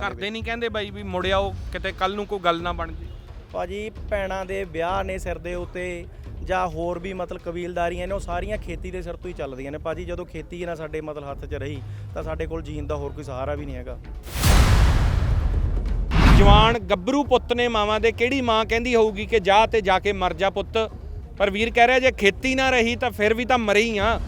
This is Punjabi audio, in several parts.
ਦੇ ਘਰਦੇ ਨਹੀਂ ਕਹਿੰਦੇ ਬਾਈ ਵੀ ਮੁੜਿਆ ਉਹ ਕਿਤੇ ਕੱਲ ਨੂੰ ਕੋਈ ਗੱਲ ਨਾ ਬਣ ਜੇ। ਭਾਜੀ ਭੈਣਾਂ ਦੇ ਵਿਆਹ ਨੇ ਸਿਰ ਦੇ ਉੱਤੇ ਜਾਂ ਹੋਰ ਵੀ ਮਤਲਬ ਕਬੀਲਦਾਰੀਆਂ ਨੇ ਉਹ ਸਾਰੀਆਂ ਖੇਤੀ ਦੇ ਸਿਰ ਤੋਂ ਹੀ ਚੱਲਦੀਆਂ ਨੇ। ਭਾਜੀ ਜਦੋਂ ਖੇਤੀ ਨਾ ਸਾਡੇ ਮਤਲਬ ਹੱਥ 'ਚ ਰਹੀ ਤਾਂ ਸਾਡੇ ਕੋਲ ਜੀਣ ਦਾ ਹੋਰ ਕੋਈ ਸਹਾਰਾ ਵੀ ਨਹੀਂ ਹੈਗਾ। ਜਵਾਨ ਗੱਭਰੂ ਪੁੱਤ ਨੇ ਮਾਵਾਂ ਦੇ ਕਿਹੜੀ ਮਾਂ ਕਹਿੰਦੀ ਹੋਊਗੀ ਕਿ ਜਾ ਤੇ ਜਾ ਕੇ ਮਰ ਜਾ ਪੁੱਤ? ਪਰ ਵੀਰ ਕਹਿ ਰਿਹਾ ਜੇ ਖੇਤੀ ਨਾ ਰਹੀ ਤਾਂ ਫਿਰ ਵੀ ਤਾਂ ਮਰੇ ਹੀ ਆ।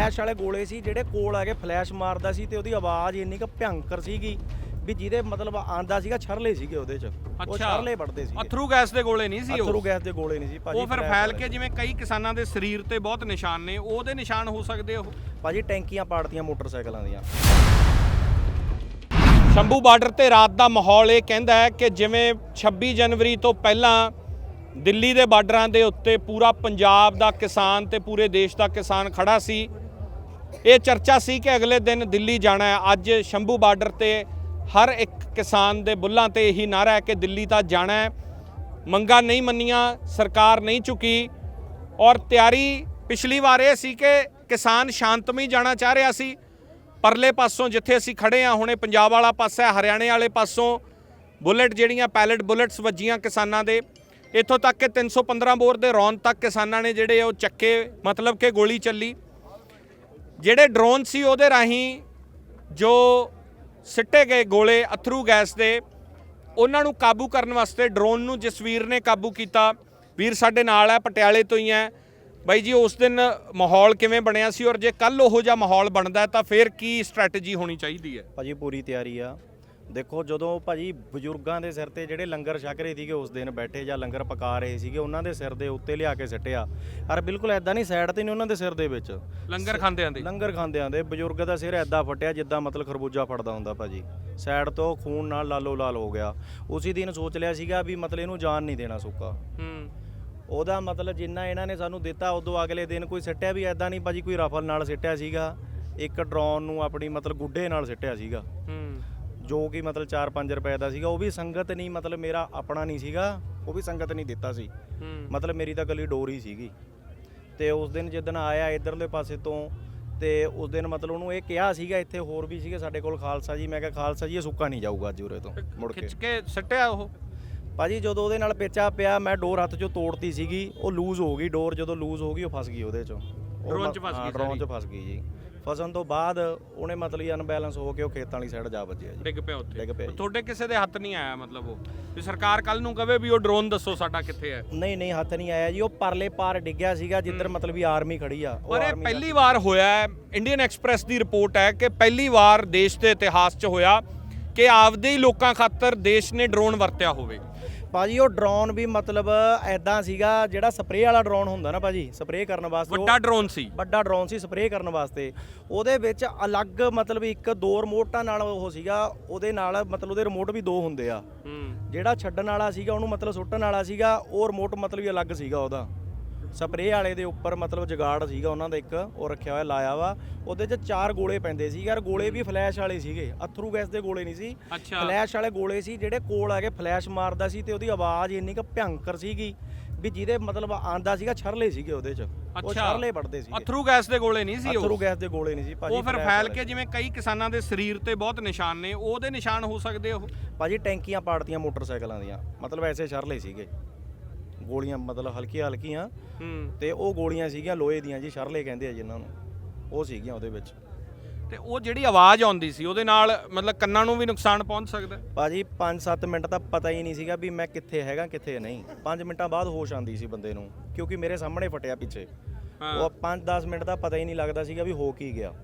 ਫਲੈਸ਼ ਵਾਲੇ ਗੋਲੇ ਸੀ ਜਿਹੜੇ ਕੋਲ ਆ ਕੇ ਫਲੈਸ਼ ਮਾਰਦਾ ਸੀ ਤੇ ਉਹਦੀ ਆਵਾਜ਼ ਇੰਨੀ ਕੁ ਭਿਅੰਕਰ ਸੀਗੀ ਵੀ ਜਿਹਦੇ ਮਤਲਬ ਆਂਦਾ ਸੀਗਾ ਛਰਲੇ ਸੀਗੇ ਉਹਦੇ 'ਚ। ਉਹ ਛਰਲੇ ਵੱਢਦੇ ਸੀ ਅਥਰੂ ਗੈਸ ਦੇ ਗੋਲੇ ਨਹੀਂ ਸੀ ਅਥਰੂ ਉਹ ਗੈਸ ਦੇ ਗੋਲੇ ਨਹੀਂ ਸੀ। ਭਾਜੀ ਉਹ ਫਿਰ flash ਫੈਲ ਵਾਲੇ। ਕੇ ਜਿਵੇਂ ਕਈ ਕਿਸਾਨਾਂ ਦੇ ਸਰੀਰ ਤੇ ਬਹੁਤ ਨਿਸ਼ਾਨ ਨੇ ਉਹਦੇ ਨਿਸ਼ਾਨ ਹੋ ਸਕਦੇ ਉਹ? ਭਾਜੀ ਟੈਂਕੀਆਂ ਪਾੜਤੀਆਂ ਮੋਟਰਸਾਈਕਲਾਂ ਦੀਆਂ। ਸ਼ੰਭੂ ਬਾਰਡਰ ਤੇ ਰਾਤ ਦਾ ਮਾਹੌਲ ਇਹ ਕਹਿੰਦਾ ਹੈ ਕਿ ਜਿਵੇਂ 26 ਜਨਵਰੀ ਤੋਂ ਪਹਿਲਾਂ ਦਿੱਲੀ ਦੇ ਬਾਰਡਰਾਂ ਦੇ ਉੱਤੇ ਪੂਰਾ ਪੰਜਾਬ ਦਾ ਕਿਸਾਨ ਤੇ ਪੂਰੇ ਦੇਸ਼ ਦਾ ਕਿਸਾਨ ਖੜਾ ਸੀ ਇਹ ਚਰਚਾ ਸੀ ਕਿ ਅਗਲੇ ਦਿਨ ਦਿੱਲੀ ਜਾਣਾ ਹੈ। ਅੱਜ ਸ਼ੰਭੂ ਬਾਰਡਰ ਤੇ ਹਰ ਇੱਕ ਕਿਸਾਨ ਦੇ ਬੁੱਲਾਂ ਤੇ ਇਹੀ ਨਾਰਾ ਹੈ ਕਿ ਦਿੱਲੀ ਤਾਂ ਜਾਣਾ ਹੈ। ਮੰਗਾਂ ਨਹੀਂ ਮੰਨੀਆਂ, ਸਰਕਾਰ ਨਹੀਂ ਚੁੱਕੀ ਔਰ ਤਿਆਰੀ ਪਿਛਲੀ ਵਾਰ ਇਹ ਸੀ ਕਿ ਕਿਸਾਨ ਸ਼ਾਂਤਮਈ ਜਾਣਾ ਚਾਹ ਰਿਹਾ ਸੀ। ਪਰਲੇ ਪਾਸੋਂ ਜਿੱਥੇ ਅਸੀਂ ਖੜੇ ਆ ਹੁਣੇ ਪੰਜਾਬ ਵਾਲਾ ਪਾਸਾ ਹੈ, ਹਰਿਆਣੇ ਵਾਲੇ ਪਾਸੋਂ ਬੁਲਟ ਜਿਹੜੀਆਂ ਪੈਲਟ ਬੁਲਟਸ ਵੱਜੀਆਂ ਕਿਸਾਨਾਂ ਦੇ। ਇੱਥੋਂ ਤੱਕ ਕਿ 315 ਬੋਰ ਦੇ ਰੌਨ ਤੱਕ ਕਿਸਾਨਾਂ ਨੇ ਜਿਹੜੇ ਉਹ ਚੱਕੇ, ਮਤਲਬ ਕਿ ਗੋਲੀ ਚੱਲੀ। ਜਿਹੜੇ ਡਰੋਨ ਸੀ ਉਹਦੇ ਰਾਹੀਂ ਜੋ ਸਿੱਟੇ ਗਏ ਗੋਲੇ ਅਥਰੂ ਗੈਸ ਦੇ, ਉਹਨਾਂ ਨੂੰ ਕਾਬੂ ਕਰਨ ਵਾਸਤੇ ਡਰੋਨ ਨੂੰ ਜਸਵੀਰ ਨੇ ਕਾਬੂ ਕੀਤਾ, ਵੀਰ ਸਾਡੇ ਨਾਲ ਹੈ, ਪਟਿਆਲੇ ਤੋਂ ਹੀ ਹੈ। ਬਾਈ ਜੀ, ਉਸ ਦਿਨ ਮਾਹੌਲ ਕਿਵੇਂ ਬਣਿਆ ਸੀ ਔਰ ਜੇ ਕੱਲ ਉਹੋ ਜਿਹਾ ਮਾਹੌਲ ਬਣਦਾ ਤਾਂ ਫਿਰ ਕੀ ਸਟ੍ਰੈਟਜੀ ਹੋਣੀ ਚਾਹੀਦੀ ਹੈ? ਭਾਜੀ, ਪੂਰੀ ਤਿਆਰੀ ਆ। ਦੇਖੋ ਜਦੋਂ ਭਾਜੀ ਬਜ਼ੁਰਗਾਂ ਦੇ ਸਿਰ ਤੇ ਜਿਹੜੇ ਲੰਗਰ ਛਕ ਰਹੇ ਸੀਗੇ ਉਸ ਦਿਨ ਬੈਠੇ ਜਾਂ ਲੰਗਰ ਪਕਾ ਰਹੇ ਸੀਗੇ ਉਹਨਾਂ ਦੇ ਸਿਰ ਦੇ ਉੱਤੇ ਲਿਆ ਕੇ ਸਿੱਟਿਆ। ਪਰ ਬਿਲਕੁਲ ਐਦਾਂ ਨਹੀਂ ਸਾਈਡ ਤੇ ਨਹੀਂ ਉਹਨਾਂ ਦੇ ਸਿਰ ਦੇ ਵਿੱਚ। ਲੰਗਰ ਖਾਂਦਿਆਂ ਦੇ। ਲੰਗਰ ਖਾਂਦਿਆਂ ਦੇ ਬਜ਼ੁਰਗ ਦਾ ਸਿਰ ਐਦਾਂ ਫਟਿਆ ਜਿੱਦਾਂ ਮਤਲਬ ਖਰਬੂਜਾ ਫਟਦਾ ਹੁੰਦਾ ਭਾਜੀ। ਸਾਈਡ ਤੋਂ ਖੂਨ ਨਾਲ ਲਾਲੋ ਲਾਲ ਹੋ ਗਿਆ। ਉਸੇ ਦਿਨ ਸੋਚ ਲਿਆ ਸੀਗਾ ਵੀ ਮਤਲਬ ਇਹਨੂੰ ਜਾਨ ਨਹੀਂ ਦੇਣਾ ਸੁੱਕਾ ਹੂੰ। ਉਹਦਾ ਮਤਲਬ ਜਿੰਨਾ ਇਹਨਾਂ ਨੇ ਸਾਨੂੰ ਦਿੱਤਾ ਉਦੋਂ ਅਗਲੇ ਦਿਨ ਕੋਈ ਸਿੱਟਿਆ ਵੀ ਐਦਾਂ ਨਹੀਂ ਭਾਜੀ ਕੋਈ ਰਫਲ ਨਾਲ ਸਿੱਟਿਆ ਸੀਗਾ। ਇੱਕ ਡਰੋਨ ਨੂੰ ਆਪਣੀ ਮਤਲਬ ਗੁੱਡੇ ਨਾਲ ਸਿੱਟਿਆ ਸੀਗਾ। ਹੂੰ। ਜੋ ਕਿ ਮਤਲਬ 4-5 ਰੁਪਏ ਦਾ ਸੀਗਾ ਉਹ ਵੀ ਸੰਗਤ ਨਹੀਂ ਮਤਲਬ ਮੇਰਾ ਆਪਣਾ ਨਹੀਂ ਸੀਗਾ ਉਹ ਵੀ ਸੰਗਤ ਨਹੀਂ ਦਿੱਤਾ ਸੀ। ਮਤਲਬ ਮੇਰੀ ਤਾਂ ਗੱਲੀ ਡੋਰ ਹੀ ਸੀਗੀ। ਤੇ ਉਸ ਦਿਨ ਜਿੱਦਣ ਆਇਆ ਇਧਰਲੇ ਪਾਸੇ ਤੋਂ ਤੇ ਉਸ ਦਿਨ ਮਤਲਬ ਉਹਨੂੰ ਇਹ ਕਿਹਾ ਸੀਗਾ ਇੱਥੇ ਹੋਰ ਵੀ ਸੀਗੇ ਸਾਡੇ ਕੋਲ ਖਾਲਸਾ ਜੀ ਮੈਂ ਕਿਹਾ ਖਾਲਸਾ ਜੀ ਇਹ ਸੁੱਕਾ ਨਹੀਂ ਜਾਊਗਾ ਅੱਜ ਉਰੇ ਤੋਂ ਮੁੜ ਕੇ। ਖਿੱਚ ਕੇ ਸੱਟਿਆ ਉਹ? ਭਾਜੀ ਜਦੋਂ ਉਹਦੇ ਨਾਲ ਪੇਚਾ ਪਿਆ ਮੈਂ ਡੋਰ ਹੱਥ 'ਚੋਂ ਤੋੜਤੀ ਸੀਗੀ ਉਹ ਲੂਜ਼ ਹੋ ਗਈ ਡੋਰ ਜਦੋਂ ਲੂਜ਼ ਹੋ ਗਈ ਉਹ ਫਸ ਗਈ ਉਹਦੇ 'ਚੋਂ। ਡਰੋਨ 'ਚ ਫਸ ਗਈ ਡਰੋਨ। 'ਚ ਫਸ ਗਈ ਜੀ। ਫਸਣ ਤੋਂ ਬਾਅਦ ਉਹਨੇ ਮਤਲਬ ਹੀ ਅਨਬੈਲੈਂਸ ਹੋ ਕੇ ਉਹ ਖੇਤਾਂ ਵਾਲੀ ਸਾਈਡ ਜਾ ਵੱਜਿਆ ਜੀ। ਡਿੱਗ ਪਿਆ ਉੱਥੇ। ਡਿੱਗ ਪਿਆ ਜੀ। ਤੁਹਾਡੇ ਕਿਸੇ ਦੇ ਹੱਥ ਨਹੀਂ ਆਇਆ ਮਤਲਬ ਉਹ? ਵੀ ਸਰਕਾਰ ਕੱਲ ਨੂੰ ਕਵੇ ਵੀ ਉਹ ਡਰੋਨ ਦੱਸੋ ਸਾਡਾ ਕਿੱਥੇ ਹੈ। ਨਹੀਂ ਨਹੀਂ ਹੱਥ ਨਹੀਂ ਆਇਆ ਜੀ। ਉਹ ਪਰਲੇ ਪਾਰ ਡਿੱਗਿਆ ਸੀਗਾ ਜਿੱਧਰ ਮਤਲਬ ਵੀ ਆਰਮੀ ਖੜੀ ਆ। ਉਹ ਪਰ ਇਹ ਦਾ- ਪਹਿਲੀ ਵਾਰ ਹੋਇਆ ਹੈ। ਇੰਡੀਅਨ ਐਕਸਪ੍ਰੈਸ ਦੀ ਰਿਪੋਰਟ ਹੈ ਕਿ ਪਹਿਲੀ ਵਾਰ ਦੇਸ਼ ਦੇ ਇਤਿਹਾਸ 'ਚ ਹੋਇਆ ਕਿ ਆਪਦੇ ਹੀ ਲੋਕਾਂ ਖਾਤਰ ਦੇਸ਼ ਨੇ ਡਰੋਨ ਵਰਤਿਆ ਹੋਵੇ। ਭਾਜੀ ਉਹ ਡਰੋਨ ਵੀ ਮਤਲਬ ਐਦਾਂ ਸੀਗਾ ਜਿਹੜਾ ਸਪਰੇਅ ਵਾਲਾ ਡਰੋਨ ਹੁੰਦਾ ਨਾ ਭਾਜੀ ਸਪਰੇਅ ਕਰਨ ਵਾਸਤੇ ਉਹ- ਵੱਡਾ ਡਰੋਨ ਸੀ। ਵੱਡਾ ਡਰੋਨ ਸੀ ਸਪਰੇਅ ਕਰਨ ਵਾਸਤੇ। ਉਹਦੇ ਵਿੱਚ ਅਲੱਗ ਮਤਲਬ ਇੱਕ ਦੋ ਰਿਮੋਟਾਂ ਨਾਲ ਉਹ ਸੀਗਾ ਉਹਦੇ ਨਾਲ ਮਤਲਬ ਉਹਦੇ ਰਿਮੋਟ ਵੀ ਦੋ ਹੁੰਦੇ ਆ। ਹੂੰ। ਜਿਹੜਾ ਛੱਡਣ ਵਾਲਾ ਸੀਗਾ ਉਹਨੂੰ ਮਤਲਬ ਸੁੱਟਣ ਵਾਲਾ ਸੀਗਾ ਉਹ ਰਿਮੋਟ ਮਤਲਬ ਹੀ ਅਲੱਗ ਸੀਗਾ ਉਹਦਾ। ਸਪਰੇਅ ਵਾਲੇ ਦੇ ਉੱਪਰ ਮਤਲਬ ਜਗਾੜ ਸੀਗਾ ਉਹਨਾਂ ਦਾ ਇੱਕ ਉਹ ਰੱਖਿਆ ਹੋਇਆ ਲਾਇਆ ਵਾ। ਉਹਦੇ 'ਚ ਚਾਰ ਗੋਲੇ ਪੈਂਦੇ ਸੀ। ਯਾਰ ਗੋਲੇ ਵੀ ਫਲੈਸ਼ ਵਾਲੇ ਸੀਗੇ। ਅਥਰੂ ਗੈਸ ਦੇ ਗੋਲੇ ਨਹੀਂ ਸੀ। ਅੱਛਾ। ਫਲੈਸ਼ ਵਾਲੇ ਗੋਲੇ ਸੀ ਜਿਹੜੇ ਕੋਲ ਆ ਕੇ ਫਲੈਸ਼ ਮਾਰਦਾ ਸੀ ਤੇ ਉਹਦੀ ਆਵਾਜ਼ ਇੰਨੀ ਕੁ ਭਿਅੰਕਰ ਸੀਗੀ ਵੀ ਜਿਹਦੇ ਮਤਲਬ ਆਂਦਾ ਸੀਗਾ ਛਰਲੇ ਸੀਗੇ ਉਹਦੇ 'ਚ। ਉਹ ਅੱਛਾ। ਛਰਲੇ ਵੱਢਦੇ ਸੀਗੇ। ਅਥਰੂ ਗੈਸ ਦੇ ਗੋਲੇ ਨਹੀਂ ਸੀ ਅਥਰੂ ਉਹ ਗੈਸ ਦੇ ਗੋਲੇ ਨਹੀਂ ਸੀ। ਭਾਜੀ ਉਹ ਫਿਰ flash ਫੈਲ ਵਾਲੇ। ਕੇ ਜਿਵੇਂ ਕਈ ਕਿਸਾਨਾਂ ਦੇ ਸਰੀਰ ਤੇ ਬਹੁਤ ਨਿਸ਼ਾਨ ਨੇ ਉਹਦੇ ਨਿਸ਼ਾਨ ਹੋ ਸਕਦੇ ਉਹ? ਭਾਜੀ ਟੈਂਕੀਆਂ ਪਾੜਤੀਆਂ ਮੋਟਰਸਾਈਕਲਾਂ ਦੀਆਂ। ਮਤਲਬ ਐਸੇ ਛਰਲੇ ਸੀਗੇ। ਗੋਲੀਆਂ ਮਤਲਬ ਹਲਕੀਆਂ ਹਲਕੀਆਂ। ਹੂੰ। ਤੇ ਉਹ ਗੋਲੀਆਂ ਸੀਗੀਆਂ ਲੋਹੇ ਦੀਆਂ ਜੀ ਸ਼ਰਲੇ ਕਹਿੰਦੇ ਆ ਜਿਨ੍ਹਾਂ ਨੂੰ। ਉਹ ਸੀਗੀਆਂ ਉਹਦੇ ਵਿੱਚ। ਤੇ ਉਹ ਜਿਹੜੀ ਆਵਾਜ਼ ਆਉਂਦੀ ਸੀ ਉਹਦੇ ਨਾਲ ਮਤਲਬ ਕੰਨਾਂ ਨੂੰ ਵੀ ਨੁਕਸਾਨ ਪਹੁੰਚ ਸਕਦਾ? ਹੈ। ਭਾਜੀ 5-7 ਮਿੰਟ ਤਾਂ ਪਤਾ ਹੀ ਨਹੀਂ ਸੀਗਾ ਵੀ ਮੈਂ ਕਿੱਥੇ ਹੈਗਾ ਕਿੱਥੇ ਨਹੀਂ। 5 ਮਿੰਟਾਂ ਬਾਅਦ ਹੋਸ਼ ਆਂਦੀ ਸੀ ਬੰਦੇ ਨੂੰ ਕਿਉਂਕਿ ਮੇਰੇ ਸਾਹਮਣੇ ਫਟਿਆ ਪਿੱਛੇ। ਹਾਂ। ਉਹ 5-10 ਮਿੰਟ ਦਾ ਪਤਾ ਹੀ ਨਹੀਂ ਲੱਗਦਾ ਸੀਗਾ ਵੀ ਹੋ ਕੀ ਗਿਆ।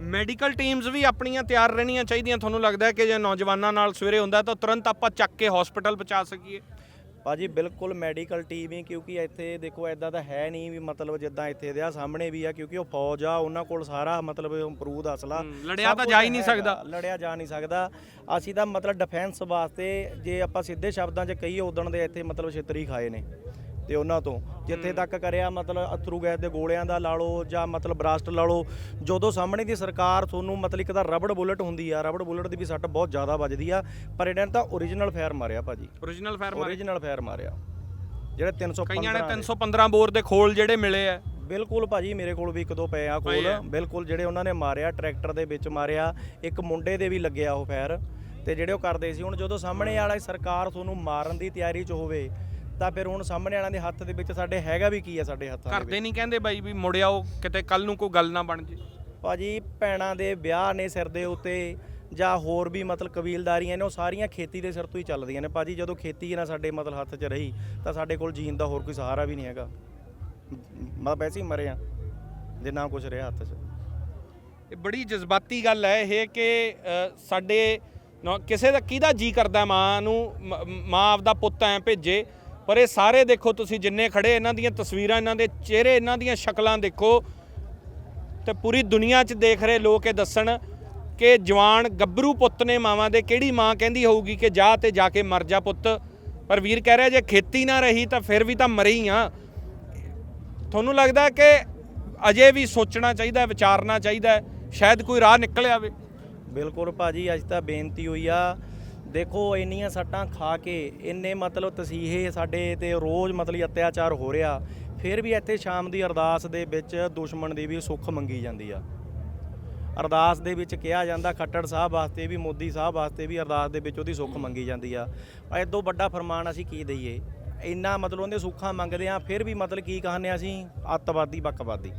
ਮੈਡੀਕਲ ਟੀਮਸ ਵੀ ਆਪਣੀਆਂ ਤਿਆਰ ਰਹਿਣੀਆਂ ਚਾਹੀਦੀਆਂ। ਤੁਹਾਨੂੰ ਲੱਗਦਾ ਹੈ ਕਿ ਜੇ ਨੌਜਵਾਨਾਂ ਨਾਲ ਸਵੇਰੇ ਹੁੰਦਾ ਤਾਂ ਤੁਰੰਤ ਆਪਾਂ ਚੱਕ ਕੇ ਹਸਪੀਟਲ ਪਹੁੰਚਾ ਸਕੀਏ? ਭਾਜੀ ਬਿਲਕੁਲ ਮੈਡੀਕਲ ਟੀਮ ਹੀ ਕਿਉਂਕਿ ਇੱਥੇ ਦੇਖੋ ਐਦਾਂ ਤਾਂ ਹੈ ਨਹੀਂ ਵੀ ਮਤਲਬ ਜਿੱਦਾਂ ਇੱਥੇ ਦੇ ਆ ਸਾਹਮਣੇ ਵੀ ਆ ਕਿਉਂਕਿ ਉਹ ਫੌਜ ਆ ਉਹਨਾਂ ਕੋਲ ਸਾਰਾ ਮਤਲਬ ਇੰਪਰੂਵ ਅਸਲਾ। ਲੜਿਆ ਤਾਂ ਜਾ ਹੀ ਨਹੀਂ ਸਕਦਾ। ਲੜਿਆ ਜਾ ਨਹੀਂ ਸਕਦਾ। ਅਸੀਂ ਤਾਂ ਮਤਲਬ ਡਿਫੈਂਸ ਵਾਸਤੇ ਜੇ ਆਪਾਂ ਸਿੱਧੇ ਸ਼ਬਦਾਂ 'ਚ ਕਹੀਏ ਉਦਣ ਦੇ ਇੱਥੇ ਮਤਲਬ ਛਿੱਤਰੀ ਖਾਏ ਨੇ। ਤੇ ਉਹਨਾਂ ਤੋਂ। ਜਿੱਥੇ ਤੱਕ ਕਰਿਆ ਮਤਲਬ ਅਥਰੂ ਗੈਸ ਦੇ ਗੋਲਿਆਂ ਦਾ ਲਾ ਲਓ ਜਾਂ ਮਤਲਬ ਬਰਾਸਟ ਲਾ ਲਓ ਜਦੋਂ ਸਾਹਮਣੇ ਦੀ ਸਰਕਾਰ ਤੁਹਾਨੂੰ ਮਤਲਬ ਇੱਕ ਤਾਂ ਰਬੜ ਬੁਲਟ ਹੁੰਦੀ ਆ ਰਬੜ ਬੁਲਟ ਦੀ ਵੀ ਸੱਟ ਬਹੁਤ ਜ਼ਿਆਦਾ ਵੱਜਦੀ ਆ ਪਰ ਇਹਨਾਂ ਨੇ ਤਾਂ ਓਰੀਜਨਲ ਫਾਇਰ ਮਾਰਿਆ ਭਾਜੀ। ਓਰੀਜਨਲ ਫਾਇਰ ਮਾਰੇ ਓਰੀਜਨਲ ਫਾਇਰ ਮਾਰਿਆ। ਜਿਹੜੇ 315 ਕਈਆਂ ਨੇ ਦੇ। 315 ਬੋਰ ਦੇ ਖੋਲ ਜਿਹੜੇ ਮਿਲੇ ਆ। ਬਿਲਕੁਲ ਭਾਜੀ ਮੇਰੇ ਕੋਲ ਵੀ ਇੱਕ ਦੋ ਪਏ ਆ ਕੋਲ। ਬਿਲਕੁਲ ਜਿਹੜੇ ਉਹਨਾਂ ਨੇ ਮਾਰਿਆ ਟਰੈਕਟਰ ਦੇ ਵਿੱਚ ਮਾਰਿਆ ਇੱਕ ਮੁੰਡੇ ਦੇ ਵੀ ਲੱਗਿਆ ਉਹ ਫੈਰ ਤੇ ਜਿਹੜੇ ਉਹ ਕਰਦੇ ਸੀ ਹੁਣ ਜਦੋਂ ਸਾਹਮਣੇ ਵਾਲਾ ਸਰਕਾਰ ਤੁਹਾਨੂੰ ਮਾਰਨ ਦੀ ਤਿਆਰੀ 'ਚ ਹੋਵੇ ਤਾਂ ਫਿਰ ਹੁਣ ਸਾਹਮਣੇ ਵਾਲਿਆਂ ਦੇ ਹੱਥ ਦੇ ਵਿੱਚ ਸਾਡੇ ਹੈਗਾ ਵੀ ਕੀ ਆ ਸਾਡੇ ਹੱਥਾਂ ਦੇ ਘਰ ਵਿੱਚ। ਦੇ ਨਹੀਂ ਕਹਿੰਦੇ ਬਾਈ ਵੀ ਮੁੜਿਆਓ ਕਿਤੇ ਕੱਲ ਨੂੰ ਕੋਈ ਗੱਲ ਨਾ ਬਣ ਜੇ। ਭਾਜੀ ਭੈਣਾਂ ਦੇ ਵਿਆਹ ਨੇ ਸਿਰ ਦੇ ਉੱਤੇ ਜਾਂ ਹੋਰ ਵੀ ਮਤਲਬ ਕਬੀਲਦਾਰੀਆਂ ਨੇ ਉਹ ਸਾਰੀਆਂ ਖੇਤੀ ਦੇ ਸਿਰ ਤੋਂ ਹੀ ਚੱਲਦੀਆਂ ਨੇ। ਭਾਜੀ ਜਦੋਂ ਖੇਤੀ ਹੀ ਨਾ ਸਾਡੇ ਮਤਲਬ ਹੱਥ 'ਚ ਰਹੀ ਤਾਂ ਸਾਡੇ ਕੋਲ ਜੀਣ ਦਾ ਹੋਰ ਕੋਈ ਸਹਾਰਾ ਵੀ ਨਹੀਂ ਹੈਗਾ। ਮੈਂ ਵੈਸੇ ਹੀ ਮਰੇ ਆ ਜੇ ਨਾ ਕੁਝ ਰਿਹਾ ਹੱਥ 'ਚ। ਇਹ ਬੜੀ ਜਜ਼ਬਾਤੀ ਗੱਲ ਹੈ ਇਹ ਕਿ ਅ, ਸਾਡੇ ਨੌ- ਕਿਸੇ ਦਾ ਕਿਹਦਾ ਜੀ ਕਰਦਾ ਮਾਂ ਨੂੰ ਮ- ਮਾਂ ਆਪਦਾ ਪੁੱਤ ਐ ਭੇਜੇ ਪਰ ਇਹ ਸਾਰੇ ਦੇਖੋ ਤੁਸੀਂ ਜਿੰਨੇ ਖੜੇ, ਇਹਨਾਂ ਦੀਆਂ ਤਸਵੀਰਾਂ, ਇਹਨਾਂ ਦੇ ਚਿਹਰੇ, ਇਹਨਾਂ ਦੀਆਂ ਸ਼ਕਲਾਂ ਦੇਖੋ। ਤੇ ਪੂਰੀ ਦੁਨੀਆ 'ਚ ਦੇਖ ਰਹੇ ਲੋਕ ਇਹ ਦੱਸਣ ਕਿ ਜਵਾਨ ਗੱਭਰੂ ਪੁੱਤ ਨੇ ਮਾਵਾਂ ਦੇ, ਕਿਹੜੀ ਮਾਂ ਕਹਿੰਦੀ ਹੋਊਗੀ ਕਿ ਜਾ ਤੇ ਜਾ ਕੇ ਮਰ ਜਾ ਪੁੱਤ? ਪਰ ਵੀਰ ਕਹਿ ਰਿਹਾ, ਜੇ ਖੇਤੀ ਨਾ ਰਹੀ ਤਾਂ ਫਿਰ ਵੀ ਤਾਂ ਮਰੇ ਹੀ ਆ। ਤੁਹਾਨੂੰ ਲੱਗਦਾ ਕਿ ਅਜੇ ਵੀ ਸੋਚਣਾ ਚਾਹੀਦਾ, ਵਿਚਾਰਨਾ ਚਾਹੀਦਾ, ਸ਼ਾਇਦ ਕੋਈ ਰਾਹ ਨਿਕਲ ਆਵੇ? ਬਿਲਕੁਲ ਭਾਜੀ, ਅੱਜ ਤਾਂ ਬੇਨਤੀ ਹੋਈ ਆ ਦੇਖੋ, ਇੰਨੀਆਂ ਸੱਟਾਂ ਖਾ ਕੇ ਇੰਨੇ ਮਤਲਬ ਤਸੀਹੇ ਸਾਡੇ ਤੇ ਰੋਜ਼ ਮਤਲਬ ਅਤਿਆਚਾਰ ਹੋ ਰਿਹਾ, ਫਿਰ ਵੀ ਇੱਥੇ ਸ਼ਾਮ ਦੀ ਅਰਦਾਸ ਦੇ ਵਿੱਚ ਦੁਸ਼ਮਣ ਦੀ ਵੀ ਸੁੱਖ ਮੰਗੀ ਜਾਂਦੀ ਆ। ਅਰਦਾਸ ਦੇ ਵਿੱਚ ਕਿਹਾ ਜਾਂਦਾ, ਖੱਟੜ ਸਾਹਿਬ ਵਾਸਤੇ ਵੀ, ਮੋਦੀ ਸਾਹਿਬ ਵਾਸਤੇ ਵੀ ਅਰਦਾਸ ਦੇ ਵਿੱਚ ਉਹਦੀ ਸੁੱਖ ਮੰਗੀ ਜਾਂਦੀ ਆ। ਐਦੋਂ ਵੱਡਾ ਫਰਮਾਨ ਅਸੀਂ ਕੀ ਦਈਏ? ਇੰਨਾ ਮਤਲਬ ਉਹਦੇ ਸੁੱਖਾਂ ਮੰਗਦੇ ਆ, ਫਿਰ ਵੀ ਮਤਲਬ ਕੀ ਕਹਾਂਦੇ ਅਸੀਂ? ਅੱਤਵਾਦੀ, ਬੱਕਵਾਦੀ।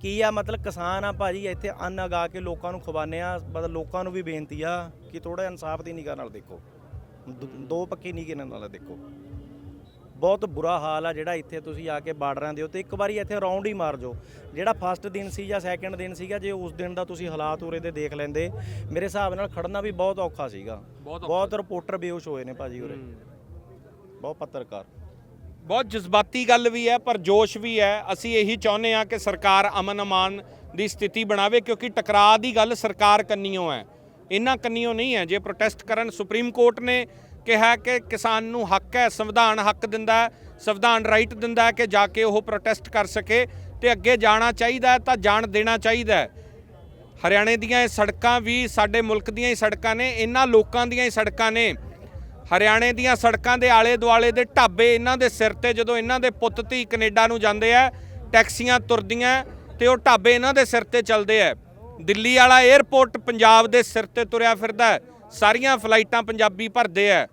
ਕੀ ਆ ਮਤਲਬ ਕਿਸਾਨ ਆ ਭਾਜੀ ਇੱਥੇ ਅੰਨ ਉਗਾ ਕੇ ਲੋਕਾਂ ਨੂੰ ਖਵਾਉਂਦੇ ਆ। ਮਤਲਬ ਲੋਕਾਂ ਨੂੰ ਵੀ ਬੇਨਤੀ ਆ ਕਿ ਥੋੜਾ ਇਨਸਾਫ ਦੀ ਨਿਗਾਹ ਨਾਲ ਦੇਖੋ। ਦ- ਪੱਕੀ ਨਿਗਾਹ ਨਾਲ ਦੇਖੋ। ਬਹੁਤ ਬੁਰਾ ਹਾਲ ਆ ਜਿਹੜਾ ਇੱਥੇ ਤੁਸੀਂ ਆ ਕੇ ਬਾਰਡਰਾਂ ਦੇ ਉੱਤੇ ਇੱਕ ਵਾਰੀ ਇੱਥੇ ਰਾਉਂਡ ਹੀ ਮਾਰ ਜੋ ਜਿਹੜਾ ਫਸਟ ਦਿਨ ਸੀ ਜਾਂ ਸੈਕੰਡ ਦਿਨ ਸੀਗਾ ਜੇ ਉਸ ਦਿਨ ਦਾ ਤੁਸੀਂ ਹਾਲਾਤ ਉਰੇ ਦੇ ਦੇਖ ਲੈਂਦੇ ਮੇਰੇ ਹਿਸਾਬ ਨਾਲ ਖੜਨਾ ਵੀ ਬਹੁਤ ਔਖਾ ਸੀਗਾ। ਬਹੁਤ ਬਹੁਤ ਰਿਪੋਰਟਰ ਬੇਹੋਸ਼ ਹੋਏ ਨੇ ਭਾਜੀ ਉਰੇ। ਬਹੁਤ ਪੱਤਰਕਾਰ। ਬਹੁਤ ਜਜ਼ਬਾਤੀ ਗੱਲ ਵੀ ਹੈ, ਪਰ ਜੋਸ਼ ਵੀ ਹੈ। ਅਸੀਂ ਇਹੀ ਚਾਹੁੰਦੇ ਹਾਂ ਕਿ ਸਰਕਾਰ ਅਮਨ ਅਮਾਨ ਦੀ ਸਥਿਤੀ ਬਣਾਵੇ, ਕਿਉਂਕਿ ਟਕਰਾਅ ਦੀ ਗੱਲ ਸਰਕਾਰ ਕੰਨੀਓ ਹੈ। ਇਹਨਾਂ ਕੰਨੀਓ ਨਹੀਂ ਹੈ। ਜੇ ਪ੍ਰੋਟੈਸਟ ਕਰਨ ਸੁਪਰੀਮ ਕੋਰਟ ਨੇ ਕਿਹਾ ਕਿ ਕਿਸਾਨ ਨੂੰ ਹੱਕ ਹੈ, ਸੰਵਿਧਾਨ ਹੱਕ ਦਿੰਦਾ ਸੰਵਿਧਾਨ ਰਾਈਟ ਦਿੰਦਾ ਕਿ ਜਾ ਕੇ ਉਹ ਪ੍ਰੋਟੈਸਟ ਕਰ ਸਕੇ ਤੇ ਅੱਗੇ ਜਾਣਾ ਚਾਹੀਦਾ ਤਾਂ ਜਾਣ ਦੇਣਾ ਚਾਹੀਦਾ ਹਰਿਆਣੇ ਦੀਆਂ ਇਹ ਸੜਕਾਂ ਵੀ ਸਾਡੇ ਮੁਲਕ ਦੀਆਂ ਹੀ ਸੜਕਾਂ ਨੇ, ਇਹਨਾਂ ਲੋਕਾਂ ਦੀਆਂ ਹੀ ਸੜਕਾਂ ਨੇ। ਹਰਿਆਣੇ ਦੀਆਂ ਸੜਕਾਂ ਦੇ ਆਲੇ ਦੁਆਲੇ ਦੇ ਢਾਬੇ, ਇਹਨਾਂ ਦੇ ਸਿਰ ਤੇ ਜਦੋਂ ਇਹਨਾਂ ਦੇ ਪੁੱਤ ਧੀ ਕੈਨੇਡਾ ਨੂੰ ਜਾਂਦੇ ਆ, ਟੈਕਸੀਆਂ ਤੁਰਦੀਆਂ ਤੇ ਉਹ ਢਾਬੇ ਇਹਨਾਂ ਦੇ ਸਿਰ ਤੇ ਚੱਲਦੇ ਆ। ਦਿੱਲੀ ਵਾਲਾ 에ਅਰਪੋਰਟ ਪੰਜਾਬ ਦੇ ਸਿਰ ਤੇ ਤੁਰਿਆ ਫਿਰਦਾ ਸਾਰੀਆਂ ਫਲਾਈਟਾਂ ਪੰਜਾਬੀ ਭਰਦੇ ਆ।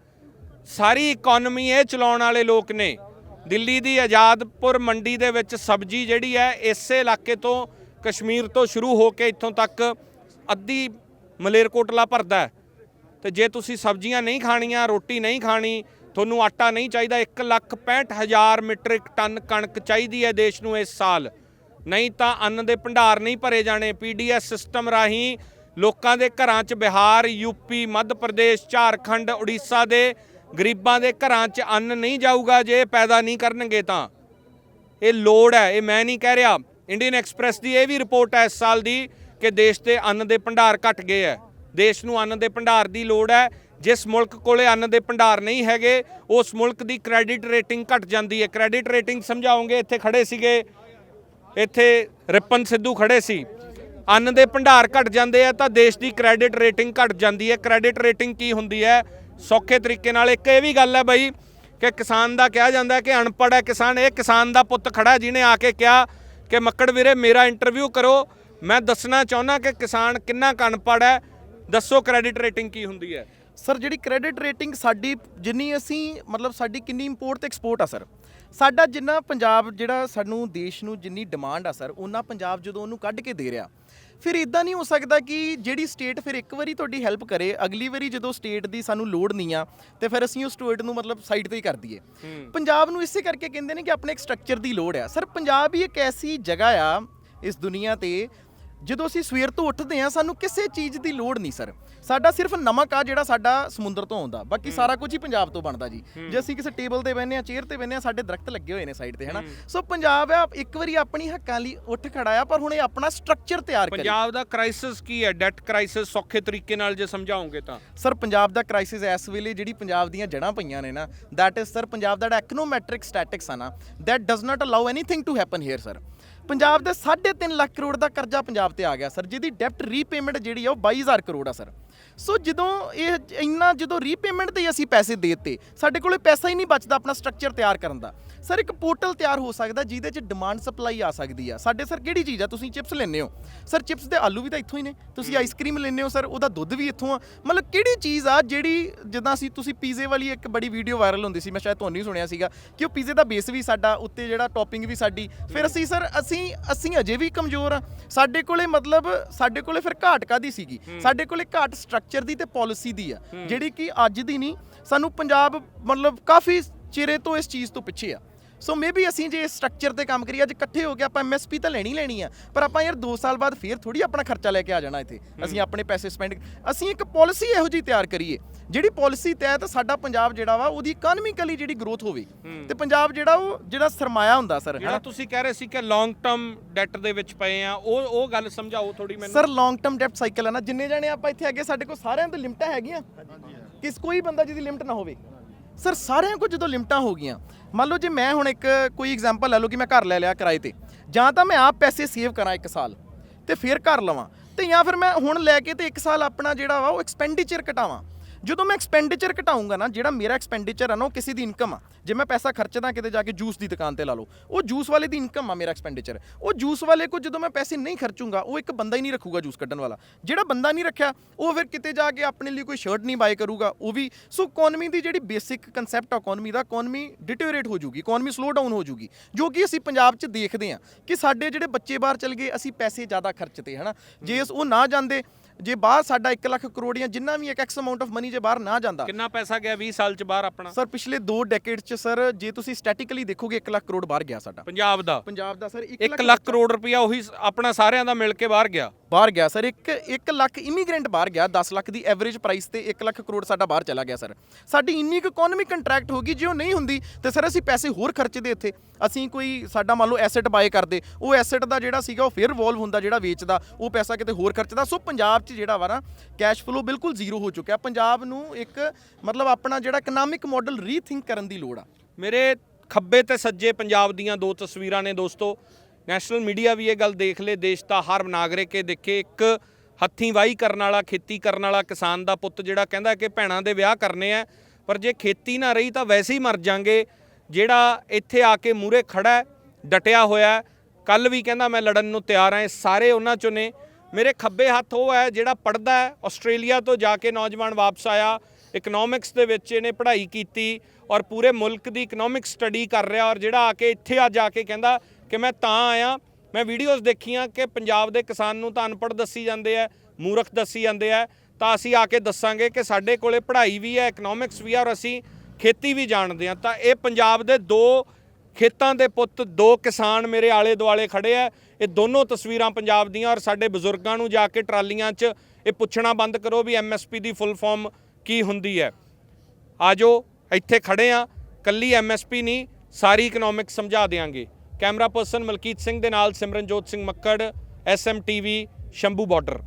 ਸਾਰੀ ਇਕਨੋਮੀ ਇਹ ਚਲਾਉਣ ਵਾਲੇ ਲੋਕ ਨੇ। ਦਿੱਲੀ ਦੀ ਆਜ਼ਾਦਪੁਰ ਮੰਡੀ ਦੇ ਵਿੱਚ ਸਬਜ਼ੀ ਜਿਹੜੀ ਹੈ, ਇਸੇ ਇਲਾਕੇ ਤੋਂ ਕਸ਼ਮੀਰ ਤੋਂ ਸ਼ੁਰੂ ਹੋ ਕੇ ਇੱਥੋਂ ਤੱਕ ਅੱਧੀ ਮਲੇਰਕੋਟਲਾ ਭਰਦਾ ਤੇ ਜੇ ਤੁਸੀਂ ਸਬਜ਼ੀਆਂ ਨਹੀਂ ਖਾਣੀਆਂ, ਰੋਟੀ ਨਹੀਂ ਖਾਣੀ, ਤੁਹਾਨੂੰ ਆਟਾ ਨਹੀਂ ਚਾਹੀਦਾ 165000 ਮੀਟ੍ਰਿਕ ਟਨ ਕਣਕ ਚਾਹੀਦੀ ਹੈ ਦੇਸ਼ ਨੂੰ ਇਸ ਸਾਲ। ਨਹੀਂ ਤਾਂ ਅੰਨ ਦੇ ਭੰਡਾਰ ਨਹੀਂ ਭਰੇ ਜਾਣੇ। ਪੀਡੀਐਸ ਸਿਸਟਮ ਰਾਹੀਂ ਲੋਕਾਂ ਦੇ ਘਰਾਂ 'ਚ ਬਿਹਾਰ ਯੂਪੀ ਮੱਧ ਪ੍ਰਦੇਸ਼, ਝਾਰਖੰਡ, ਉੜੀਸਾ ਦੇ ਗਰੀਬਾਂ ਦੇ ਘਰਾਂ 'ਚ ਅੰਨ ਨਹੀਂ ਜਾਊਗਾ ਜੇ ਪੈਦਾ ਨਹੀਂ ਕਰਨਗੇ ਤਾਂ। ਇਹ ਲੋੜ ਹੈ, ਇਹ ਮੈਂ ਨਹੀਂ ਕਹਿ ਰਿਹਾ। ਇੰਡੀਅਨ ਐਕਸਪ੍ਰੈਸ ਦੀ ਇਹ ਵੀ ਰਿਪੋਰਟ ਹੈ ਇਸ ਸਾਲ ਦੀ ਕਿ ਦੇਸ਼ ਦੇ ਅੰਨ ਦੇ ਭੰਡਾਰ ਘਟ ਗਏ ਹੈ। ਦੇਸ਼ ਨੂੰ ਅੰਨ ਦੇ ਭੰਡਾਰ ਦੀ ਲੋੜ ਹੈ। ਜਿਸ ਮੁਲਕ ਕੋਲੇ ਅੰਨ ਦੇ ਭੰਡਾਰ ਨਹੀਂ ਹੈਗੇ, ਉਸ ਮੁਲਕ ਦੀ ਕ੍ਰੈਡਿਟ ਰੇਟਿੰਗ ਘਟ ਜਾਂਦੀ ਹੈ। ਕ੍ਰੈਡਿਟ ਰੇਟਿੰਗ ਸਮਝਾਉਂਗੇ ਇੱਥੇ ਖੜੇ ਸੀਗੇ। ਇੱਥੇ ਰਿਪਨ ਸਿੱਧੂ ਖੜੇ ਸੀ। ਅੰਨ ਦੇ ਭੰਡਾਰ ਘਟ ਜਾਂਦੇ ਆ ਤਾਂ ਦੇਸ਼ ਦੀ ਕ੍ਰੈਡਿਟ ਰੇਟਿੰਗ ਘਟ ਜਾਂਦੀ ਹੈ। ਕ੍ਰੈਡਿਟ ਰੇਟਿੰਗ ਕੀ ਹੁੰਦੀ ਹੈ? ਸੌਖੇ ਤਰੀਕੇ ਨਾਲ ਇੱਕ ਇਹ ਵੀ ਗੱਲ ਹੈ ਬਈ ਕਿ ਕਿਸਾਨ ਦਾ ਕਿਹਾ ਜਾਂਦਾ ਕਿ ਅਨਪੜ੍ਹ ਹੈ ਕਿਸਾਨ। ਇਹ ਕਿਸਾਨ ਦਾ ਪੁੱਤ ਖੜਾ ਜਿਹਨੇ ਆ ਕੇ ਕਿਹਾ ਕਿ ਮੱਕੜ ਵੀਰੇ ਮੇਰਾ ਇੰਟਰਵਿਊ ਕਰੋ। ਮੈਂ ਦੱਸਣਾ ਚਾਹੁੰਦਾ ਕਿ ਕਿਸਾਨ ਕਿੰਨਾ ਕੁ ਅਨਪੜ੍ਹ ਹੈ। ਦੱਸੋ ਕ੍ਰੈਡਿਟ ਰੇਟਿੰਗ ਕੀ ਹੁੰਦੀ ਹੈ? ਸਰ ਜਿਹੜੀ ਕ੍ਰੈਡਿਟ ਰੇਟਿੰਗ ਸਾਡੀ ਜਿੰਨੀ ਅਸੀਂ ਮਤਲਬ ਸਾਡੀ ਕਿੰਨੀ ਇੰਪੋਰਟ ਤੇ ਐਕਸਪੋਰਟ ਆ ਸਰ ਸਾਡਾ ਜਿੰਨਾ ਪੰਜਾਬ ਜਿਹੜਾ ਸਾਨੂੰ ਦੇਸ਼ ਨੂੰ ਜਿੰਨੀ ਡਿਮਾਂਡ ਆ ਸਰ ਉਹਨਾਂ ਪੰਜਾਬ ਜਦੋਂ ਉਹਨੂੰ ਕੱਢ ਕੇ ਦੇ ਰਿਹਾ। ਫਿਰ ਇਦਾਂ ਨਹੀਂ ਹੋ ਸਕਦਾ ਕਿ ਜਿਹੜੀ ਸਟੇਟ ਫਿਰ ਇੱਕ ਵਾਰੀ ਤੁਹਾਡੀ ਹੈਲਪ ਕਰੇ ਅਗਲੀ ਵਾਰੀ ਜਦੋਂ ਸਟੇਟ ਦੀ ਸਾਨੂੰ ਲੋੜ ਨਹੀਂ ਆ ਤੇ ਫਿਰ ਅਸੀਂ ਉਸ ਸਟੇਟ ਨੂੰ ਮਤਲਬ ਸਾਈਡ ਤੇ ਹੀ ਕਰ ਦਈਏ। ਪੰਜਾਬ ਨੂੰ ਇਸੇ ਕਰਕੇ ਕਹਿੰਦੇ ਨੇ ਕਿ ਆਪਣੇ ਇੱਕ ਸਟਰਕਚਰ ਦੀ ਲੋੜ ਆ। ਸਰ ਪੰਜਾਬ ਹੀ ਇੱਕ ਐਸੀ ਜਗ੍ਹਾ ਆ ਇਸ ਦੁਨੀਆ ਤੇ ਜਦੋਂ ਅਸੀਂ ਸਵੇਰ ਤੋਂ ਉੱਠਦੇ ਆ ਸਾਨੂੰ ਕਿਸੇ ਚੀਜ਼ ਦੀ ਲੋੜ ਨਹੀਂ ਸਰ। ਸਾਡਾ ਸਿਰਫ ਨਮਕ ਆ ਜਿਹੜਾ ਸਾਡਾ ਸਮੁੰਦਰ ਤੋਂ ਆਉਂਦਾ। ਬਾਕੀ ਸਾਰਾ ਕੁਝ ਹੀ ਪੰਜਾਬ ਤੋਂ ਬਣਦਾ ਜੀ। ਜੇ ਅਸੀਂ ਕਿਸੇ ਟੇਬਲ ਤੇ ਬੈਠਨੇ ਆ ਚੇਅਰ ਤੇ ਬੈਠਨੇ ਆ ਸਾਡੇ ਦਰਖਤ ਲੱਗੇ ਹੋਏ ਨੇ ਸਾਈਡ ਤੇ ਹਨਾ? ਸੋ ਪੰਜਾਬ ਆ ਇੱਕ ਵਾਰੀ ਆਪਣੀ ਹੱਕਾਂ ਲਈ ਉੱਠ ਖੜਾ ਆ ਪਰ ਹੁਣ ਇਹ ਆਪਣਾ ਸਟਰਕਚਰ ਤਿਆਰ ਕਰੇ ਪੰਜਾਬ ਦਾ ਕ੍ਰਾਈਸਿਸ ਕੀ ਹੈ? ਡੈਟ ਕ੍ਰਾਈਸਿਸ ਸੌਖੇ ਤਰੀਕੇ ਨਾਲ ਜੇ ਸਮਝਾਓਗੇ ਤਾਂ। ਸਰ ਪੰਜਾਬ ਦਾ ਕ੍ਰਾਈਸਿਸ ਇਸ ਵੇਲੇ ਜਿਹੜੀ ਪੰਜਾਬ ਦੀਆਂ ਜੜ੍ਹਾਂ ਪਈਆਂ ਨੇ ਨਾ ਦੈਟ ਇਜ਼ ਸਰ ਪੰਜਾਬ ਦਾ ਜਿਹੜਾ ਇਕਨੋਮੈਟ੍ਰਿਕ ਸਟੈਟਿਕਸ ਆ ਨਾ that does not allow anything to happen here sir Punjab ਦੇ 3.5 ਲੱਖ ਕਰੋੜ ਦਾ ਕਰਜ਼ਾ ਪੰਜਾਬ ਤੇ ਆ ਗਿਆ, ਸਰ। ਜਿਹਦੀ ਡੈਪਟ ਰੀਪੇਮੈਂਟ ਜਿਹੜੀ ਆ ਉਹ 22000 ਕਰੋੜ ਆ, ਸਰ। ਸੋ ਜਦੋਂ ਇਹ ਇੰਨਾ, ਜਦੋਂ ਰੀਪੇਮੈਂਟ ਤੇ ਹੀ ਅਸੀਂ ਪੈਸੇ ਦੇਤੇ, ਸਾਡੇ ਕੋਲੇ ਪੈਸਾ ਹੀ ਨਹੀਂ ਬਚਦਾ ਆਪਣਾ ਸਟਰਕਚਰ ਤਿਆਰ ਕਰਨ ਦਾ। ਸਰ ਇੱਕ ਪੋਰਟਲ ਤਿਆਰ ਹੋ ਸਕਦਾ ਜਿਹਦੇ 'ਚ ਡਿਮਾਂਡ ਸਪਲਾਈ ਆ ਸਕਦੀ ਆ। ਸਾਡੇ ਸਰ ਕਿਹੜੀ ਚੀਜ਼ ਆ? ਤੁਸੀਂ ਚਿਪਸ ਲੈਂਦੇ ਹੋ। ਸਰ ਚਿਪਸ ਦੇ ਆਲੂ ਵੀ ਤਾਂ ਇੱਥੋਂ ਹੀ ਨੇ। ਤੁਸੀਂ ਆਈਸਕ੍ਰੀਮ ਲੈਂਦੇ ਹੋ ਸਰ ਉਹਦਾ ਦੁੱਧ ਵੀ ਇੱਥੋਂ ਆ। ਮਤਲਬ ਕਿਹੜੀ ਚੀਜ਼ ਆ ਜਿਹੜੀ ਜਿੱਦਾਂ ਅਸੀਂ ਤੁਸੀਂ ਪੀਜ਼ੇ ਵਾਲੀ ਇੱਕ ਬੜੀ ਵੀਡੀਓ ਵਾਇਰਲ ਹੁੰਦੀ ਸੀ ਮੈਂ ਸ਼ਾਇਦ ਤੁਹਾਨੂੰ ਹੀ ਸੁਣਿਆ ਸੀਗਾ ਕਿ ਉਹ ਪੀਜ਼ੇ ਦਾ ਬੇਸ ਵੀ ਸਾਡਾ ਉੱਤੇ ਜਿਹੜਾ ਟੌਪਿੰਗ ਵੀ ਸਾਡੀ। ਫਿਰ ਅਸੀਂ ਸਰ ਅਸੀਂ ਅਸੀਂ ਅਜੇ ਵੀ ਕਮਜ਼ੋਰ ਆ। ਸਾਡੇ ਕੋਲੇ ਮਤਲਬ ਸਾਡੇ ਕੋਲੇ ਫਿਰ ਘਾਟ ਕਾਦੀ ਸੀਗੀ? ਸਾਡੇ ਕੋਲੇ ਘਾਟ ਸਟਰਕਚਰ ਦੀ ਤੇ ਪਾਲਿਸੀ ਦੀ ਆ। ਜਿਹੜੀ ਕਿ ਅੱਜ ਦੀ ਨਹੀਂ ਸਾਨੂੰ ਪੰਜਾਬ ਮਤਲਬ ਕਾਫੀ ਚਿਰੇ ਤੋਂ ਇਸ ਚੀਜ਼ ਤੋਂ ਪਿੱਛੇ ਆ। ਸੋ ਮੇਬੀ ਅਸੀਂ ਜੇ ਸਟਰਕਚਰ ਤੇ ਕੰਮ ਕਰੀਏ ਅੱਜ ਇਕੱਠੇ ਹੋ ਕੇ ਆਪਾਂ ਐਮਐਸਪੀ ਤਾਂ ਲੈਣੀ ਲੈਣੀ ਆ ਪਰ ਆਪਾਂ ਯਾਰ 2 ਸਾਲ ਬਾਅਦ ਫੇਰ ਥੋੜੀ ਆਪਣਾ ਖਰਚਾ ਲੈ ਕੇ ਆ ਜਾਣਾ ਇੱਥੇ। ਅਸੀਂ ਆਪਣੇ ਪੈਸੇ ਸਪੈਂਡ ਅਸੀਂ ਇੱਕ ਪਾਲਿਸੀ ਇਹੋ ਜੀ ਤਿਆਰ ਕਰੀਏ ਜਿਹੜੀ ਪਾਲਿਸੀ ਤਹਿਤ ਸਾਡਾ ਪੰਜਾਬ ਜਿਹੜਾ ਵਾ ਉਹਦੀ ਇਕਨੋਮਿਕਲੀ ਜਿਹੜੀ ਗਰੋਥ ਹੋਵੇ ਤੇ ਪੰਜਾਬ ਜਿਹੜਾ ਉਹ ਜਿਹੜਾ ਸਰਮਾਇਆ ਹੁੰਦਾ ਸਰ ਜਿਹੜਾ ਤੁਸੀਂ ਕਹਿ ਰਹੇ ਸੀ ਕਿ ਲੌਂਗ ਟਰਮ ਡੈਟ ਦੇ ਵਿੱਚ ਪਏ ਆ ਉਹ ਉਹ ਗੱਲ ਸਮਝਾਓ ਥੋੜੀ ਮੈਨੂੰ। ਸਰ ਲੌਂਗ ਟਰਮ ਡੈਪਟ ਸਾਈਕਲ ਹੈ ਨਾ ਜਿੰਨੇ ਜਾਣੇ ਆਪਾਂ ਇੱਥੇ ਅੱਗੇ ਸਾਡੇ ਕੋਲ ਸਾਰਿਆਂ ਤੋਂ ਲਿਮਟਾਂ ਹੈਗੀਆਂ। ਕਿਸ ਕੋਈ ਬੰਦਾ ਜਿਹਦੀ ਲਿਮਟ ਨਾ ਹੋਵੇ। ਸਰ, ਸਾਰਿਆਂ ਕੋਲ ਜਦੋਂ ਲਿਮਟਾਂ ਹੋ ਗਈਆਂ, ਮੰਨ ਲਓ ਜੇ ਮੈਂ ਹੁਣ ਇੱਕ ਕੋਈ ਐਗਜ਼ਾਮਪਲ ਲੈ ਲਓ ਕਿ ਮੈਂ ਘਰ ਲੈ ਲਿਆ ਕਿਰਾਏ ਤੇ, ਜਾਂ ਤਾਂ ਮੈਂ ਆਪ ਪੈਸੇ ਸੇਵ ਕਰਾਂ ਇੱਕ ਸਾਲ ਤੇ ਫਿਰ ਘਰ ਲਵਾਂ ਤੇ ਜਾਂ ਫਿਰ ਮੈਂ ਹੁਣ ਲੈ ਕੇ ਤੇ ਇੱਕ ਸਾਲ ਆਪਣਾ ਜਿਹੜਾ ਵਾ ਉਹ ਐਕਸਪੈਂਡੀਚਰ ਘਟਾਵਾਂ ਜਦੋਂ ਮੈਂ ਐਕਸਪੈਂਡੀਚਰ ਘਟਾਉਂਗਾ ਨਾ, ਜਿਹੜਾ ਮੇਰਾ ਐਕਸਪੈਂਡੀਚਰ ਆ ਨਾ, ਉਹ ਕਿਸੇ ਦੀ ਇਨਕਮ ਆ। ਜੇ ਮੈਂ ਪੈਸਾ ਖਰਚਦਾ ਕਿਤੇ ਜਾ ਕੇ ਜੂਸ ਦੀ ਦੁਕਾਨ ਤੇ ਲਾ ਲਓ, ਉਹ ਜੂਸ ਵਾਲੇ ਦੀ ਇਨਕਮ ਆ ਮੇਰਾ ਐਕਸਪੈਂਡੀਚਰ ਉਹ ਜੂਸ ਵਾਲੇ ਕੋ ਜਦੋਂ ਮੈਂ ਪੈਸੇ ਨਹੀਂ ਖਰਚੂੰਗਾ, ਉਹ ਇੱਕ ਬੰਦਾ ਹੀ ਨਹੀਂ ਰੱਖੂਗਾ ਜੂਸ ਕੱਢਣ ਵਾਲਾ। ਜਿਹੜਾ ਬੰਦਾ ਨਹੀਂ ਰੱਖਿਆ, ਉਹ ਫਿਰ ਕਿਤੇ ਜਾ ਕੇ ਆਪਣੇ ਲਈ ਕੋਈ ਸ਼ਰਟ ਨਹੀਂ ਬਾਏ ਕਰੂਗਾ, ਉਹ ਵੀ। ਸੋ ਇਕਨੋਮੀ ਦੀ ਜਿਹੜੀ ਬੇਸਿਕ ਕਨਸੈਪਟ ਆ ਇਕਨੋਮੀ ਦਾ ਇਕਨੋਮੀ ਡਿਟੀਰੀਏਟ ਹੋ ਜੂਗੀ ਇਕਨੋਮੀ ਸਲੋ ਡਾਊਨ ਹੋ ਜੂਗੀ। ਜੋ ਕਿ ਅਸੀਂ ਪੰਜਾਬ 'ਚ ਦੇਖਦੇ ਹਾਂ ਕਿ ਸਾਡੇ ਜਿਹੜੇ ਬੱਚੇ ਬਾਹਰ ਚਲ ਗਏ, ਅਸੀਂ ਪੈਸੇ ਜ਼ਿਆਦਾ ਖਰਚਤੇ ਹਨਾ? ਜੇ ਉਹ ਨਾ ਜਾਂਦੇ ਜੇ ਬਾਹਰ ਸਾਡਾ 1 ਲੱਖ ਕਰੋੜ ਜਾਂ ਜਿੰਨਾ ਵੀ ਇੱਕ ਐਕਸ ਅਮਾਉਂਟ ਆਫ ਮਨੀ ਜੇ ਬਾਹਰ ਨਾ ਜਾਂਦਾ। ਕਿੰਨਾ ਪੈਸਾ ਗਿਆ 20 ਸਾਲ ਚ ਬਾਹਰ ਆਪਣਾ? ਸਰ ਪਿਛਲੇ 2 ਡੈਕੇਡ ਚ ਸਰ ਜੇ ਤੁਸੀਂ ਸਟੈਟਿਕਲੀ ਦੇਖੋਗੇ 1 ਲੱਖ ਕਰੋੜ ਬਾਹਰ ਗਿਆ ਸਾਡਾ। ਪੰਜਾਬ ਦਾ? ਪੰਜਾਬ ਦਾ ਸਰ 1 ਲੱਖ ਕਰੋੜ ਰੁਪਇਆ ਉਹੀ ਆਪਣਾ ਸਾਰਿਆਂ ਦਾ ਮਿਲ ਕੇ ਬਾਹਰ ਗਿਆ। ਬਾਹਰ ਗਿਆ ਸਰ 1 1 ਲੱਖ ਇਮੀਗ੍ਰੈਂਟ ਬਾਹਰ ਗਿਆ 10 ਲੱਖ ਦੀ ਐਵਰੇਜ ਪ੍ਰਾਈਸ ਤੇ 1 ਲੱਖ ਕਰੋੜ ਸਾਡਾ ਬਾਹਰ ਚਲਾ ਗਿਆ ਸਰ। ਸਾਡੀ ਇੰਨੀ ਕੁ ਇਕਨੋਮੀ ਕੰਟਰੈਕਟ ਹੋ ਗਈ ਜੇ ਉਹ ਨਹੀਂ ਹੁੰਦੀ ਤੇ ਸਰ ਅਸੀਂ ਪੈਸੇ ਹੋਰ ਖਰਚਦੇ ਇੱਥੇ। ਅਸੀਂ ਕੋਈ ਸਾਡਾ ਮੰਨ ਲਓ ਐਸੈਟ ਬਾਏ ਕਰਦੇ ਉਹ ਐਸੈਟ ਦਾ ਜਿਹੜਾ ਸੀਗਾ ਉਹ ਫਿਰ ਰਿਵੋਲਵ ਹੁੰਦਾ ਜਿਹੜਾ ਵੇਚਦਾ ਉਹ ਪੈਸਾ ਕਿਤੇ ਹੋਰ ਖਰਚਦਾ। ਸੋ ਪੰਜਾਬ 'ਚ ਜਿਹੜਾ ਵਾ ਨਾ ਕੈਸ਼ ਫਲੋ ਬਿਲਕੁਲ ਜ਼ੀਰੋ ਹੋ ਚੁੱਕਿਆ। ਪੰਜਾਬ ਨੂੰ ਇੱਕ ਮਤਲਬ ਆਪਣਾ ਜਿਹੜਾ ਇਕਨੋਮਿਕ ਮਾਡਲ ਰੀਥਿੰਕ ਕਰਨ ਦੀ ਲੋੜ ਆ। ਮੇਰੇ ਖੱਬੇ ਤੇ ਸੱਜੇ ਪੰਜਾਬ ਦੀਆਂ ਦੋ ਤਸਵੀਰਾਂ ਨੇ ਦੋਸਤੋ। ਨੈਸ਼ਨਲ ਮੀਡੀਆ ਵੀ ਇਹ ਗੱਲ ਦੇਖ ਲੇ, ਦੇਸ਼ ਦਾ ਹਰ ਨਾਗਰਿਕ ਇਹ ਦੇਖੇ, ਇੱਕ ਹੱਥੀਂ ਵਾਹੀ ਕਰਨ ਵਾਲਾ, ਖੇਤੀ ਕਰਨ ਵਾਲਾ ਕਿਸਾਨ ਦਾ ਪੁੱਤ ਜਿਹੜਾ ਕਹਿੰਦਾ ਕਿ ਭੈਣਾਂ ਦੇ ਵਿਆਹ ਕਰਨੇ ਆ, ਪਰ ਜੇ ਖੇਤੀ ਨਾ ਰਹੀ ਤਾਂ ਵੈਸੇ ਹੀ ਮਰ ਜਾਾਂਗੇ। ਜਿਹੜਾ ਇੱਥੇ ਆ ਕੇ ਮੂਰੇ ਖੜਾ ਡਟਿਆ ਹੋਇਆ ਕੱਲ ਵੀ ਕਹਿੰਦਾ ਮੈਂ ਲੜਨ ਨੂੰ ਤਿਆਰ ਹਾਂ ਸਾਰੇ ਉਹਨਾਂ ਚੋਂ ਨੇ। ਮੇਰੇ ਖੱਬੇ ਹੱਥ ਉਹ ਹੈ ਜਿਹੜਾ ਪੜਦਾ ਹੈ, ਆਸਟ੍ਰੇਲੀਆ ਤੋਂ ਜਾ ਕੇ ਨੌਜਵਾਨ ਵਾਪਸ ਆਇਆ ਇਕਨੋਮਿਕਸ ਦੇ ਵਿੱਚ ਇਹਨੇ ਪੜ੍ਹਾਈ ਕੀਤੀ ਔਰ ਪੂਰੇ ਮੁਲਕ ਦੀ ਇਕਨੋਮਿਕ ਸਟੱਡੀ ਕਰ ਰਿਹਾ ਔਰ ਜਿਹੜਾ ਆ ਕੇ ਇੱਥੇ ਆ ਜਾ ਕੇ ਕਹਿੰਦਾ ਕਿ ਮੈਂ ਤਾਂ ਆਇਆ, ਮੈਂ ਵੀਡੀਓਜ਼ ਦੇਖੀਆਂ ਕਿ ਪੰਜਾਬ ਦੇ ਕਿਸਾਨ ਨੂੰ ਤਾਂ ਅਨਪੜ੍ਹ ਦੱਸੀ ਜਾਂਦੇ ਆ, ਮੂਰਖ ਦੱਸੀ ਜਾਂਦੇ ਆ, ਤਾਂ ਅਸੀਂ ਆ ਕੇ ਦੱਸਾਂਗੇ ਕਿ ਸਾਡੇ ਕੋਲੇ ਪੜ੍ਹਾਈ ਵੀ ਹੈ ਇਕਨੋਮਿਕਸ ਵੀ ਹੈ ਔਰ ਅਸੀਂ ਖੇਤੀ ਵੀ ਜਾਣਦੇ ਆ, ਤਾਂ ਇਹ ਪੰਜਾਬ ਦੇ ਦੋ ਖੇਤਾਂ ਦੇ ਪੁੱਤ ਦੋ ਕਿਸਾਨ ਮੇਰੇ ਆਲੇ ਦੁਆਲੇ ਖੜੇ ਆ। ਇਹ ਦੋਨੋਂ ਤਸਵੀਰਾਂ ਪੰਜਾਬ ਦੀਆਂ ਔਰ ਸਾਡੇ ਬਜ਼ੁਰਗਾਂ ਨੂੰ ਜਾ ਕੇ ਟਰਾਲੀਆਂ 'ਚ ਇਹ ਪੁੱਛਣਾ ਬੰਦ ਕਰੋ ਵੀ ਐਮਐਸਪੀ ਦੀ ਫੁੱਲ ਫਾਰਮ ਕੀ ਹੁੰਦੀ ਹੈ। ਆਜੋ, ਇੱਥੇ ਖੜੇ ਆ। ਕੱਲੀ ਐਮਐਸਪੀ ਨਹੀਂ, ਸਾਰੀ ਇਕਨੋਮਿਕ ਸਮਝਾ ਦੇਾਂਗੇ ਕੈਮਰਾ ਪਰਸਨ ਮਲਕੀਤ ਸਿੰਘ ਦੇ ਨਾਲ ਸਿਮਰਨਜੋਤ ਸਿੰਘ ਮੱਕੜ ਐਸਐਮਟੀਵੀ ਸ਼ੰਭੂ ਬਾਰਡਰ